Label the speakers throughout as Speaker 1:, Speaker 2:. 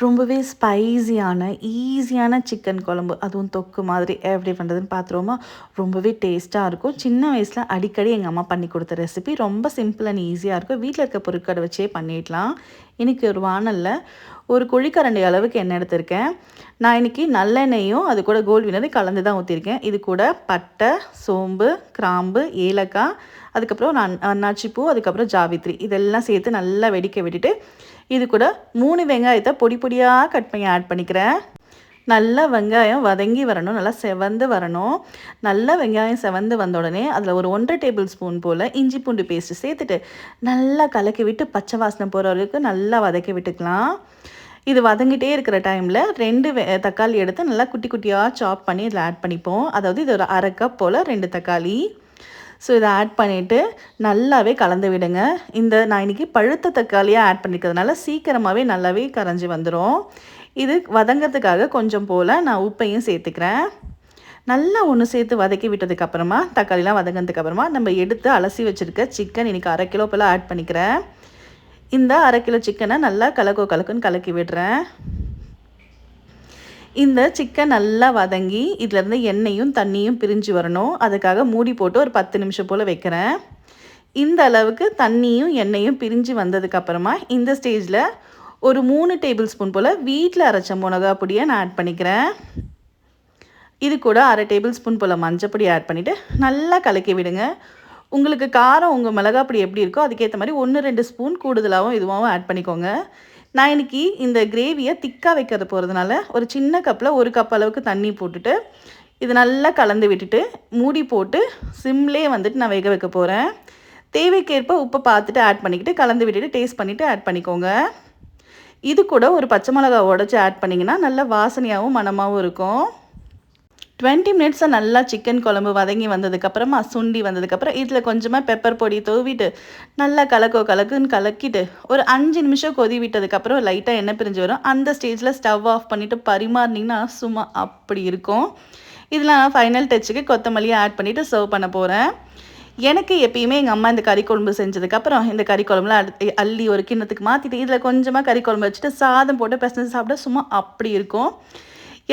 Speaker 1: ரொம்பவே ஸ்பைஸியான ஈஸியான சிக்கன் குழம்பு. அதுவும் தொக்கு மாதிரி எப்படி பண்ணுறதுன்னு பார்த்துருவோமா ரொம்பவே டேஸ்ட்டாக இருக்கும். சின்ன வயசில் அடிக்கடி எங்கள் அம்மா பண்ணி கொடுத்த ரெசிபி ரொம்ப சிம்பிள் அண்ட் ஈஸியாக இருக்கும். வீட்டில் இருக்க பொருட்களை வச்சே பண்ணிடலாம். இன்றைக்கி ஒரு வானலில் ஒரு குழிக்கரண்டி அளவுக்கு எண்ணெய் எடுத்திருக்கேன். நான் இன்றைக்கி நல்லெண்ணெயும் அது கூட கோல்டு கலந்து தான் ஊற்றிருக்கேன் இது கூட பட்டை சோம்பு கிராம்பு ஏலக்காய் அதுக்கப்புறம் நான் அன்னாச்சிப்பூ அதுக்கப்புறம் ஜாவித்ரி. இதெல்லாம் சேர்த்து நல்லா வெடிக்க விட்டுட்டு இது கூட மூணு வெங்காயத்தை பொடி பொடியாக கட் பண்ணி ஆட் பண்ணிக்கிறேன். நல்லா வெங்காயம் வதங்கி வரணும் நல்லா செவந்து வரணும். நல்லா வெங்காயம் செவந்து வந்த உடனே அதில் ஒரு ஒன்றரை டேபிள் ஸ்பூன் போல் இஞ்சி பூண்டு பேஸ்ட்டு சேர்த்துட்டு நல்லா கலக்கி விட்டு பச்சை வாசனை போகிற வரைக்கும் நல்லா வதக்கி விட்டுக்கலாம். இது வதங்கிட்டே இருக்கிற டைமில் ரெண்டு தக்காளி எடுத்து நல்லா குட்டி குட்டியாக சாப் பண்ணி இதில் ஆட் பண்ணிப்போம். அதாவது இது ஒரு அரை கப் போல் ரெண்டு தக்காளி. ஸோ இதை ஆட் பண்ணிவிட்டு நல்லாவே கலந்து விடுங்க. இந்த நான் இன்றைக்கி பழுத்த தக்காளியாக ஆட் பண்ணிக்கிறதுனால சீக்கிரமாகவே நல்லாவே கரைஞ்சி வந்துடும் இது வதங்கிறதுக்காக கொஞ்சம் போல் நான் உப்பையும் சேர்த்துக்கிறேன். நல்லா ஒன்று சேர்த்து வதக்கி விட்டதுக்கப்புறமா தக்காளிலாம் வதங்கினதுக்கப்புறமா நம்ம எடுத்து அலசி வச்சுருக்க சிக்கன் இன்றைக்கி அரை கிலோ போல் ஆட் பண்ணிக்கிறேன். இந்த அரை கிலோ சிக்கனை நல்லா கலக்கோ கலக்குன்னு கலக்கி விடுறேன். இந்த சிக்கன் நல்லா வதங்கி இதிலேருந்து எண்ணெயும் தண்ணியும் பிரிஞ்சு வரணும். அதுக்காக மூடி போட்டு ஒரு பத்து நிமிஷம் போல் வைக்கிறேன். இந்த அளவுக்கு தண்ணியும் எண்ணெயும் பிரிஞ்சு வந்ததுக்கப்புறமா இந்த ஸ்டேஜில் ஒரு மூணு டேபிள் ஸ்பூன் போல் வீட்டில் அரைச்ச மிளகா பொடியை நான் ஆட் பண்ணிக்கிறேன். இது கூட அரை டேபிள் ஸ்பூன் போல் மஞ்சப்பொடி ஆட் பண்ணிவிட்டு நல்லா கலக்கி விடுங்க. உங்களுக்கு காரம் உங்கள் மிளகாப்பொடி எப்படி இருக்கோ அதுக்கேற்ற மாதிரி ஒன்று ரெண்டு ஸ்பூன் கூடுதலாகவும் இதுவாகவும் ஆட் பண்ணிக்கோங்க. நான் இன்றைக்கி இந்த கிரேவியை திக்காக வைக்கிறது போகிறதுனால ஒரு சின்ன கப்பில் ஒரு கப் அளவுக்கு தண்ணி போட்டுட்டு இது நல்லா கலந்து விட்டுட்டு மூடி போட்டு சிம்லேயே வந்துட்டு நான் வேக வைக்க போகிறேன் தேவைக்கேற்ப உப்பை பார்த்துட்டு ஆட் பண்ணிக்கிட்டு கலந்து விட்டுட்டு டேஸ்ட் பண்ணிவிட்டு ஆட் பண்ணிக்கோங்க. இது கூட ஒரு பச்சை மிளகா உடச்சி ஆட் பண்ணிங்கன்னா நல்லா வாசனையாகவும் மனமாகவும் இருக்கும். டுவெண்ட்டி மினிட்ஸாக நல்லா சிக்கன் குழம்பு வதங்கி வந்ததுக்கப்புறமா சுண்டி வந்ததுக்கப்புறம் இதில் கொஞ்சமாக பெப்பர் பொடி தூவிட்டு நல்லா கலக்கோ கலக்குன்னு கலக்கிட்டு ஒரு அஞ்சு நிமிஷம் கொதி விட்டதுக்கப்புறம் லைட்டாக எண்ணெய் பிரிஞ்சு வரும். அந்த ஸ்டேஜில் ஸ்டவ் ஆஃப் பண்ணிவிட்டு பரிமாறினீங்கன்னா சும்மா அப்படி இருக்கும். இதில் நான் ஃபைனல் டச்சுக்கு கொத்தமல்லியை ஆட் பண்ணிவிட்டு சர்வ் பண்ண போகிறேன் எனக்கு எப்பயுமே எங்கள் அம்மா இந்த கறி குழம்பு செஞ்சதுக்கப்புறம் இந்த கறி குழம்புல அள்ளி ஒரு கிண்ணத்துக்கு மாற்றிட்டு இதில் கொஞ்சமாக கறி குழம்பு வச்சுட்டு சாதம் போட்டு பிசைஞ்சு சாப்பிட சும்மா அப்படி இருக்கும்.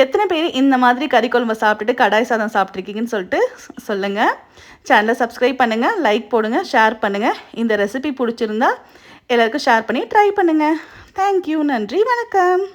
Speaker 1: எத்தனை பேர் இந்த மாதிரி கறி குழம்பு சாப்பிட்டுட்டு கடாய் சாதம் சாப்பிட்ருக்கீங்கன்னு சொல்லிட்டு சொல்லுங்கள் சேனலை சப்ஸ்கிரைப் பண்ணுங்கள் லைக் போடுங்க ஷேர் பண்ணுங்கள் இந்த ரெசிபி பிடிச்சிருந்தா எல்லாருக்கும் ஷேர் பண்ணி ட்ரை பண்ணுங்கள் தேங்க்யூ நன்றி வணக்கம்.